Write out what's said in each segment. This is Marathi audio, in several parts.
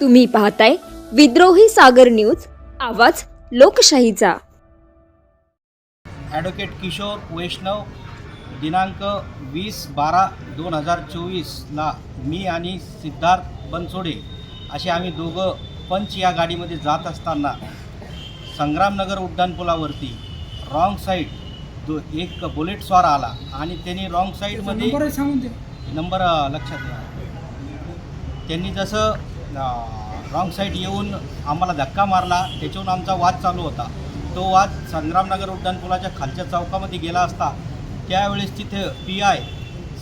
तुम्ही पाहताय विद्रोही सागर न्यूज आवाज लोकशाहीचा. ॲडव्होकेट किशोर वैष्णव दिनांक वीस बारा दोन हजार चोवीसला मी आणि सिद्धार्थ बनसोडे असे आम्ही दोघं पंच या गाडीमध्ये जात असताना संग्रामनगर उड्डाणपुलावरती रॉंग साईड दो एक बुलेट स्वार आला आणि त्यांनी रॉंग साईडमध्ये नंबर लक्षात घ्या त्यांनी जसं रॉंग साईड येऊन आम्हाला धक्का मारला. त्याच्यावरून आमचा वाद चालू होता. तो वाद संग्रामनगर उड्डाणपुलाच्या खालच्या चौकामध्ये गेला असता त्यावेळेस तिथे पी आय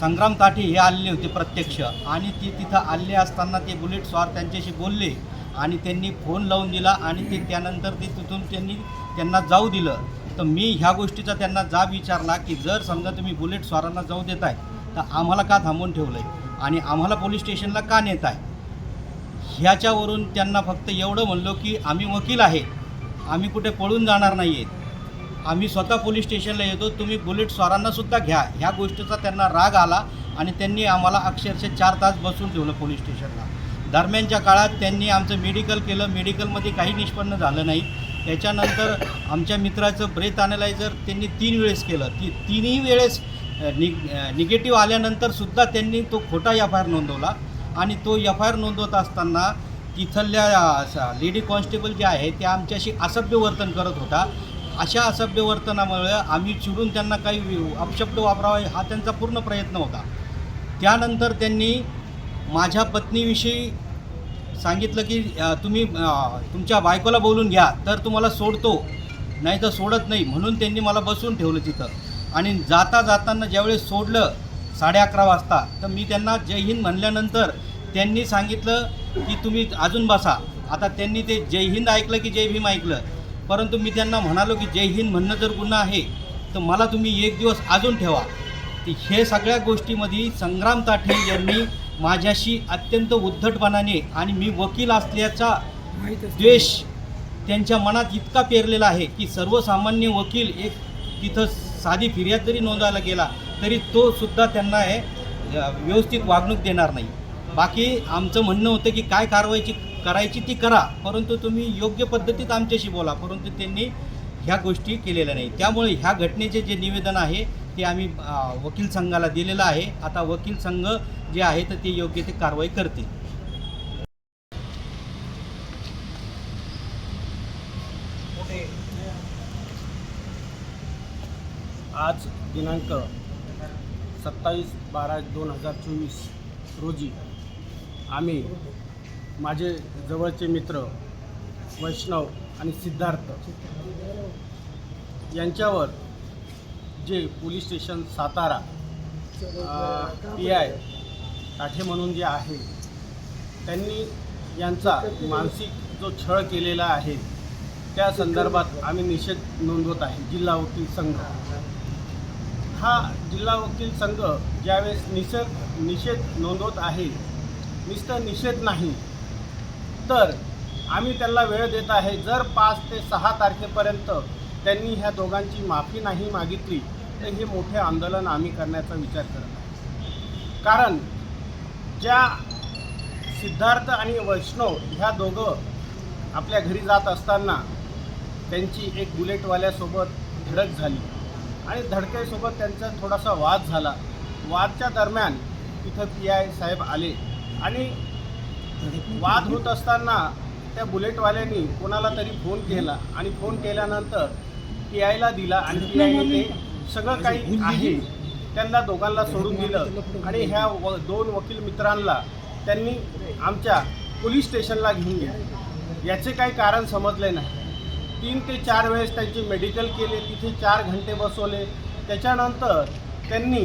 संग्राम ताठी हे आलेले होते प्रत्यक्ष. आणि ते तिथं आले असताना ते बुलेट स्वार त्यांच्याशी बोलले आणि त्यांनी फोन लावून दिला आणि ते त्यानंतर ते तिथून त्यांनी त्यांना जाऊ दिलं. तर मी ह्या गोष्टीचा त्यांना जाब विचारला की जर समजा तुम्ही बुलेट स्वारांना जाऊ देताय तर आम्हाला का थांबवून ठेवलं आहे आणि आम्हाला पोलीस स्टेशनला का नेत आहे ह्याच्यावरून त्यांना फक्त एवढं म्हणलो की आम्ही वकील आहे. आम्ही कुठे पळून जाणार नाही आहेत आम्ही स्वतः पोलीस स्टेशनला येतो. तुम्ही बुलेट स्वारांनासुद्धा घ्या. ह्या गोष्टीचा त्यांना राग आला आणि त्यांनी आम्हाला अक्षरशः चार तास बसून ठेवलं पोलीस स्टेशनला. दरम्यानच्या काळात त्यांनी आमचं मेडिकल केलं. मेडिकलमध्ये काही निष्पन्न झालं नाही. त्याच्यानंतर आमच्या मित्राचं ब्रेथ अनालायझर त्यांनी तीन वेळेस केलं. ती तिन्ही वेळेस नि निगेटिव्ह आल्यानंतर सुद्धा त्यांनी तो खोटा एफ आय आर नोंदवला. आणि तो एफ आय आर नोंदवत असताना तिथल्या लेडी कॉन्स्टेबल जे आहे ते आमच्याशी असभ्य वर्तन करत होता. अशा असभ्य वर्तनामुळे आम्ही चिडून त्यांना काही अपशब्द वापरावा हा त्यांचा पूर्ण प्रयत्न होता. त्यानंतर त्यांनी माझ्या पत्नीविषयी सांगितलं की तुम्ही तुमच्या बायकोला बोलून घ्या तर तुम्हाला सोडतो. नाही तर सोडत नाही म्हणून त्यांनी मला बसून ठेवलं तिथं. आणि जाता जाताना ज्यावेळेस सोडलं साडे अकरा वाजता. तर मी त्यांना जय हिंद म्हणल्यानंतर त्यांनी सांगितलं की तुम्ही अजून बसा. आता त्यांनी ते जय हिंद ऐकलं की जय भीम ऐकलं? परंतु मी त्यांना म्हणालो की जय हिंद म्हणणं जर गुन्हा आहे तर मला तुम्ही एक दिवस अजून ठेवा. ते हे सगळ्या गोष्टीमध्ये संग्राम ताठे यांनी माझ्याशी अत्यंत उद्धटपणाने आणि मी वकील असल्याचा. द्वेष त्यांच्या मनात इतका पेरलेला आहे की सर्वसामान्य वकील एक तिथं साधी फिर्याद जरी नोंदवायला गेला. तरी तो सुद्धा त्यांना हे व्यवस्थित वागणूक देणार नाही. बाकी आमचं म्हणणं होतं की काय कारवाईची करायची ती करा परंतु तुम्ही योग्य पद्धतीत आमच्याशी बोला परंतु त्यांनी ह्या गोष्टी केलेल्या नाही. त्यामुळे ह्या घटनेचे जे निवेदन आहे ते आम्ही वकील संघाला दिलेलं आहे. आता वकील संघ जे आहे तर ते योग्य ते कारवाई करतील. आज दिनांक सत्तावीस बारा दोन हजार चोवीस रोजी आम्ही माझे जवळचे मित्र वैष्णव आणि सिद्धार्थ यांच्यावर जे police station Satara P I Kathe म्हणून जे आहे त्यांनी यांचा मानसिक जो छळ केलेला आहे त्या संदर्भात आम्ही निषेध नोंदवत आहे जिल्हा वकील संघ. हा जिल्हा वकील संघ ज्यावेळेस निषेध निषेध नोंदवत आहे नुसतं निषेध नाही. तर आम्ही त्यांना वेळ देत आहे जर पाच ते सहा तारखेपर्यंत त्यांनी ह्या दोघांची माफी नाही मागितली तर हे मोठे आंदोलन आम्ही करण्याचा विचार करत आहे कारण ज्या सिद्धार्थ आणि वैष्णव ह्या दोघं आपल्या घरी जात असताना त्यांची एक बुलेटवाल्यासोबत धडक झाली. आणि धडकेसोबत त्यांचा थोडासा वाद झाला. वादच्या दरम्यान तिथं पी आय साहेब आले. आणि वाद होत असताना त्या बुलेटवाल्यांनी कोणाला तरी फोन केला. आणि फोन केल्यानंतर पी आयला दिला आणि पी आयने ते सगळं काही आहे. त्यांना दोघांना सोडून दिलं. आणि ह्या व दोन वकील मित्रांना त्यांनी आमच्या पोलीस स्टेशनला घेऊन गेले. याचे काही कारण समजले नाही. तीन ते चार वेळेस त्यांची मेडिकल केले तिथे चार घंटे बसवले. त्याच्यानंतर त्यांनी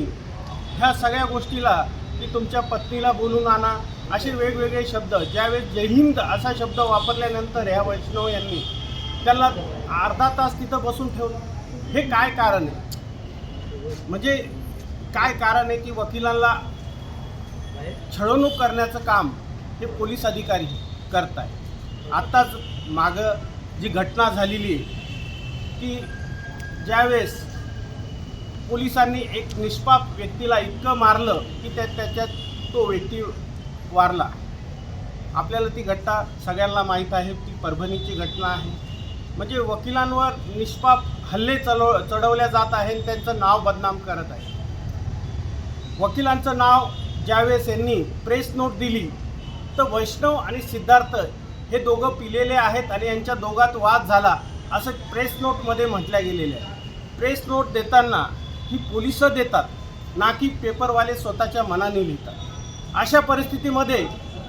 ह्या सगळ्या गोष्टीला की तुमच्या पत्नीला बोलून आणा. असे वेगवेगळे शब्द. ज्यावेळेस जय हिंद असा शब्द वापरल्यानंतर ह्या वैष्णव यांनी त्यांना अर्धा तास तिथं बसून ठेवलं. हे काय कारण आहे? म्हणजे काय कारण आहे की वकिलांना छळवणूक करण्याचं काम हे पोलीस अधिकारी करत आहे आत्ताच मागं जी घटना झालेली आहे की ज्यावेळेस पोलिसांनी एक निष्पाप व्यक्तीला इतकं मारलं की त्या त्याच्यात तो व्यक्ती वारला. आपल्याला ती घटना सगळ्यांना माहीत आहे ती परभणीची घटना आहे. म्हणजे वकिलांवर निष्पाप हल्ले चलव चढवल्या जात आहे आणि त्यांचं नाव बदनाम करत आहे वकिलांचं नाव ज्यावेळेस यांनी प्रेस नोट दिली तर वैष्णव आणि सिद्धार्थ हे दोघं पिलेले आहेत आणि यांच्या दोघात वाद झाला असं प्रेस नोटमध्ये म्हटल्या गेलेलं आहे. प्रेस नोट देताना ही पोलिसं देतात ना की पेपरवाले स्वतःच्या मनाने लिहितात. अशा परिस्थितीमध्ये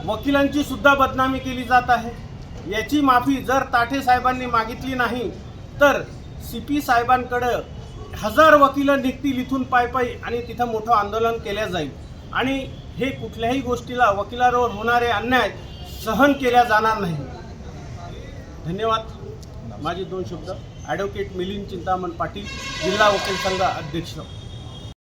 वकिलांची सुद्धा बदनामी केली जात आहे. याची माफी जर ताठे साहेबांनी मागितली नाही तर सी पी साहेबांकडं हजार वकिलं निघतील इथून पाय पायी आणि तिथं मोठं आंदोलन केलं जाईल. आणि हे कुठल्याही गोष्टीला वकिलावर होणारे अन्याय सहन केल्या जाणार नाही. धन्यवाद. माझे दोन शब्द. ॲडव्होकेट मिलिंद चिंतामण पाटील जिल्हा वकील संघ अध्यक्ष.